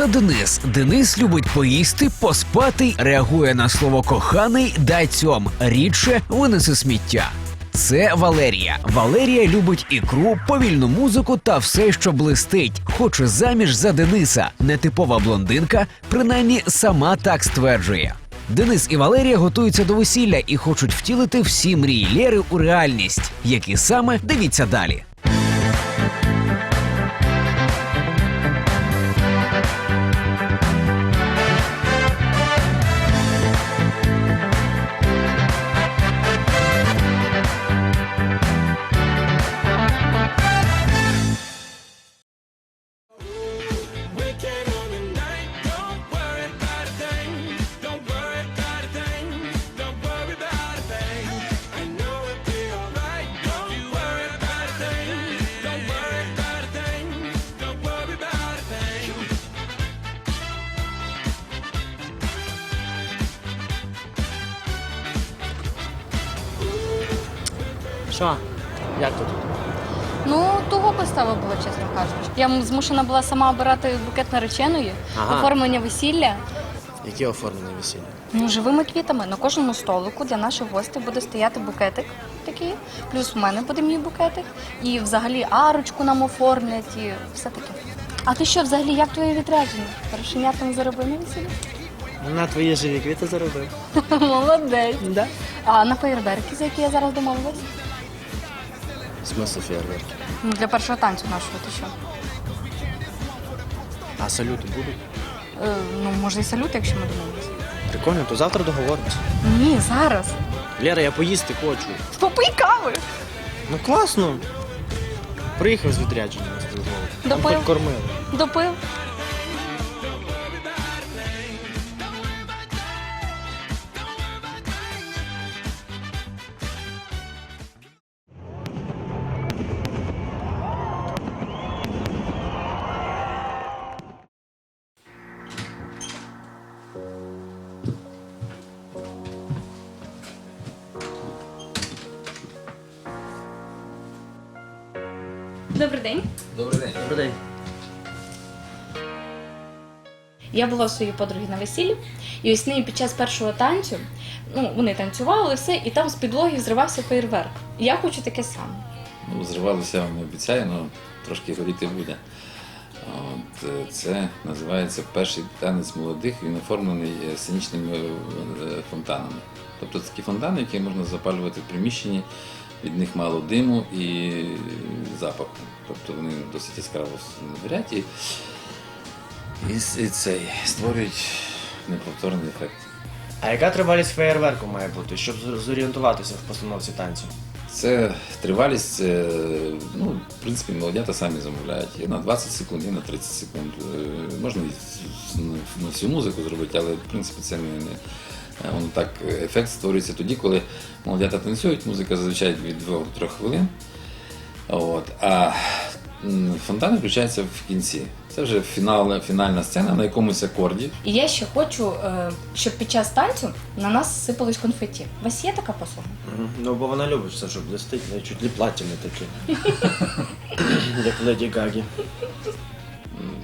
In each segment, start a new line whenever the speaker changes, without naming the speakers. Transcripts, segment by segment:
Це Денис. Денис любить поїсти, поспати, реагує на слово коханий, дай цьом, рідше винеси сміття. Це Валерія. Валерія любить ікру, повільну музику та все, що блистить. Хоче заміж за Дениса. Нетипова блондинка, принаймні сама так стверджує. Денис і Валерія готуються до весілля і хочуть втілити всі мрії Лєри у реальність. Які саме дивіться далі.
Що? Як тут?
Ну, того постави було, чесно кажучи. Я змушена була сама обирати букет нареченої,
Ага.
оформлення весілля.
Яке оформлення весілля?
Ну, живими квітами. На кожному столику для наших гостей буде стояти букетик такий. Плюс в мене буде мій букетик. І взагалі арочку нам оформлять і все таке. А ти що, взагалі, як твоє відрядження? Не заробив на весілля?
На твої живі квіти заробив.
Молодець.
Да?
А на фейерверки, за які я зараз домовилась?
Смисл фейерверки.
Ну, для першого танцю нашого, ти що?
А салюти будуть?
Е, ну, може і салют, якщо ми домовимося.
Прикольно, то завтра договоримося.
Ні, зараз.
Лера, я поїсти хочу.
Попий кави.
Ну класно. Приїхав з відрядження нас дозволити.
Допив?
Там кормили.
Допив. Добрий день.
Добрий день.
Я була у своїй подруги на весіллі, і ось неї під час першого танцю, ну вони танцювали все, і там з підлоги зривався фейерверк. Я хочу таке саме.
Ну, зривалися, я вам не обіцяю, але трошки горіти буде. От, е, це називається перший танець молодих, він оформлений е, сценічними е, фонтанами. Тобто такі фонтани, які можна запалювати в приміщенні, від них мало диму і запаху. Тобто вони досить яскраво горять і, і, і цей, створюють неповторний ефект.
А яка тривалість феєрверку має бути, щоб зорієнтуватися в постановці танцю?
Це тривалість, це, ну, в принципі, молодята самі замовляють. І на 20 секунд, і на 30 секунд. Е, Можна і всю музику зробити, але в принципі це не, не е, воно так. Ефект створюється тоді, коли молодята танцюють, музика зазвичай від 2-3 хвилин. От, а фонтан включається в кінці. Це вже фінал, фінальна сцена на якомусь акорді.
І я ще хочу, е, щоб під час танцю на нас сипались конфеті. У вас є така послуга?
Ну, бо вона любить все, що блистить, ну, чуть ли плаття не таке. Як Леді Гагі.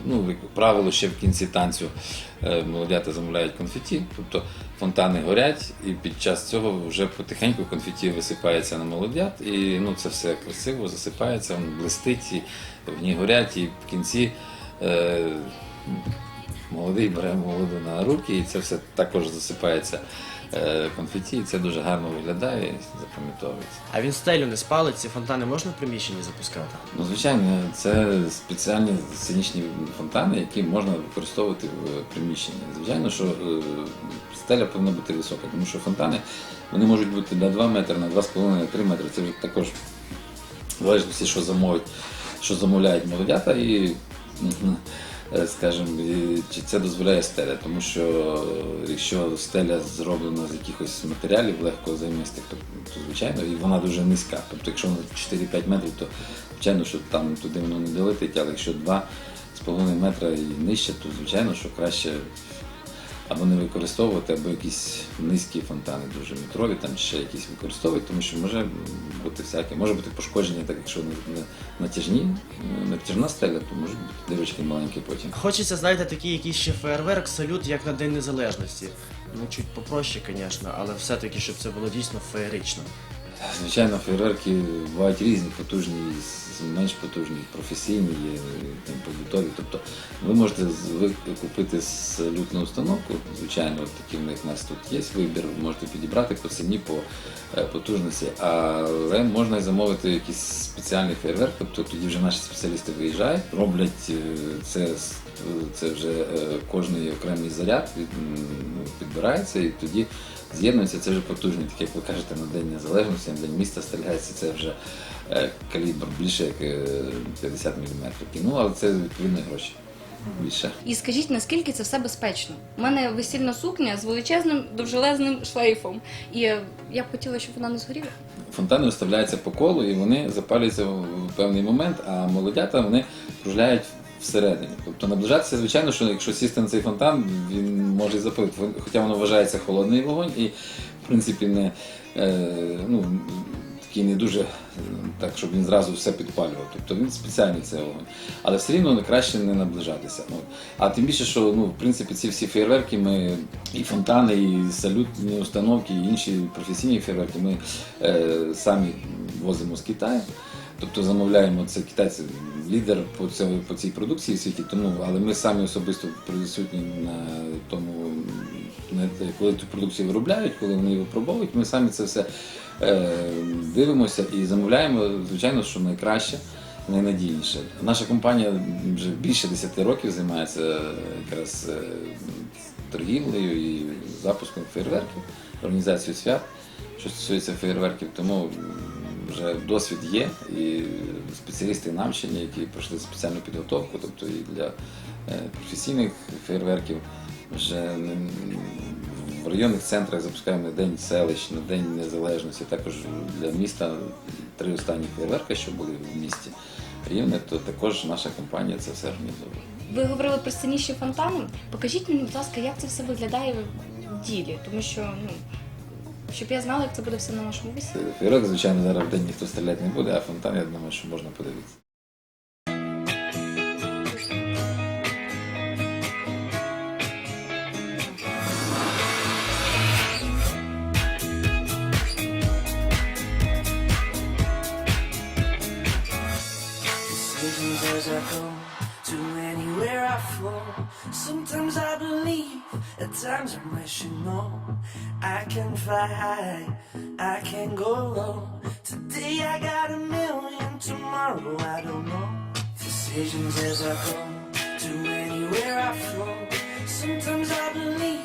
Ну, правило, ще в кінці танцю е, молодята замовляють конфеті, тобто фонтани горять, і під час цього вже потихеньку конфеті висипається на молодят, і ну, це все красиво засипається, воно блистить, і в ній горять, і в кінці е, молодий бере молоду на руки, і це все також засипається конфеті, і це дуже гарно виглядає і запам'ятовується.
А він стелю не спалить, ці фонтани можна в приміщенні запускати?
Ну, звичайно, це спеціальні сценічні фонтани, які можна використовувати в приміщенні. Звичайно, що е, стеля повинна бути висока, тому що фонтани вони можуть бути на 2 метри, на 2,5, на 3 метри. Це вже також в залежності, що замовить, що замовляють молодята, і, е, скажімо, чи це дозволяє стеля, тому що е, якщо стеля зроблена з якихось матеріалів легкозаймистих, то, то звичайно, і вона дуже низька. Тобто, якщо вона 4-5 метрів, то звичайно, що там туди воно не долетить, але якщо 2,5 метра і нижче, то звичайно, що краще або не використовувати, або якісь низькі фонтани, дуже метрові, там ще якісь використовувати, тому що може бути всяке, може бути пошкодження, так якщо не, натяжні, натяжна стеля, то можуть бути дирочки маленькі потім.
Хочеться, знаєте, такий якийсь ще фейерверк, салют, як на День Незалежності. Ну, чуть попроще, звісно, але все-таки, щоб це було дійсно феєрично.
Звичайно, фейерверки бувають різні, потужні, менш потужні, професійні, там, побутові. Тобто ви можете купити салютну установку, звичайно, такі в них у нас тут є вибір, можете підібрати по ціні, по е, потужності, але можна і замовити якийсь спеціальний фейерверк, тобто тоді вже наші спеціалісти виїжджають, роблять е, це, з- це вже е, кожний окремий заряд від- підбирається і тоді з'єднується, це вже потужні, так як ви кажете, на День Незалежності, на День міста стріляється, це вже е, калібр більше як е, 50 мм. Ну, але це відповідно гроші більше.
І скажіть, наскільки це все безпечно? У мене весільна сукня з величезним довжелезним шлейфом. І е, я б хотіла, щоб вона не згоріла.
Фонтани виставляються по колу і вони запалюються в певний момент, а молодята вони кружляють всередині. Тобто наближатися, звичайно, що якщо сісти на цей фонтан, він може і запалити. Хоча воно вважається холодний вогонь і, в принципі, не, е, ну, такий не дуже е, так, щоб він зразу все підпалював. Тобто він спеціальний цей вогонь. Але все рівно краще не наближатися. Ну, а тим більше, що ну, в принципі ці всі фейерверки, ми і фонтани, і салютні установки, і інші професійні фейерверки ми е, самі возимо з Китаю. Тобто замовляємо це китайці лідер по цьому по цій продукції в світі, тому але ми самі особисто присутні на тому, коли цю продукцію виробляють, коли вони випробовують, ми самі це все е, дивимося і замовляємо, звичайно, що найкраще, найнадійніше. Наша компанія вже більше 10 років займається е, якраз е, торгівлею і запуском фейерверків, організацією свят, що стосується фейерверків, тому вже досвід є, і спеціалісти навчені, які пройшли спеціальну підготовку, тобто і для е, професійних фейерверків. Вже в районних центрах запускаємо День селищ, на День Незалежності, також для міста три останні фейерверки, що були в місті рівне, то також наша компанія це все організовує.
Ви говорили про сценічні фонтани. Покажіть мені, будь ласка, як це все виглядає в ділі, тому що ну. Щоб я знала, як це буде все на нашому весіллі.
Фейерверк, звичайно, зараз в день ніхто стріляти не буде, а фонтан, я думаю, що можна подивитися.
Decisions at times I wish you. I can fly high, I can go low. Today I got a million, tomorrow I don't know. Decisions as I go to anywhere I flow. Sometimes I believe.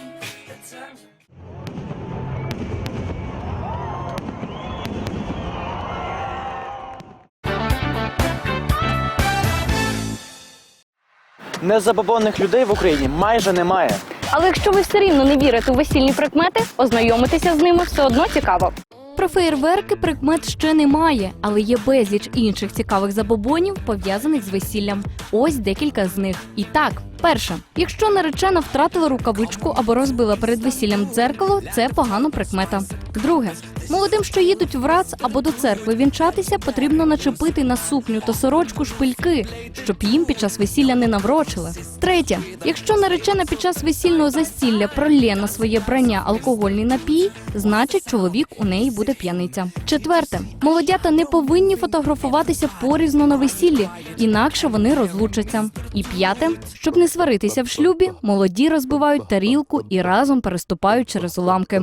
Незабобонних людей в Україні майже немає.
Але якщо ви все рівно не вірите у весільні прикмети, ознайомитися з ними все одно цікаво.
Про феєрверки прикмет ще немає, але є безліч інших цікавих забобонів, пов'язаних з весіллям. Ось декілька з них. І так, перше, якщо наречена втратила рукавичку або розбила перед весіллям дзеркало, це погана прикмета. Друге, молодим, що їдуть в РАЦ або до церкви вінчатися, потрібно начепити на сукню та сорочку шпильки, щоб їм під час весілля не наврочили. Третє, якщо наречена під час весільного застілля пролє на своє брання алкогольний напій, значить чоловік у неї буде п'яниця. Четверте, молодята не повинні фотографуватися порізно на весіллі, інакше вони розлучаться. І п'яте, щоб не сваритися в шлюбі, молоді розбивають тарілку і разом переступають через уламки.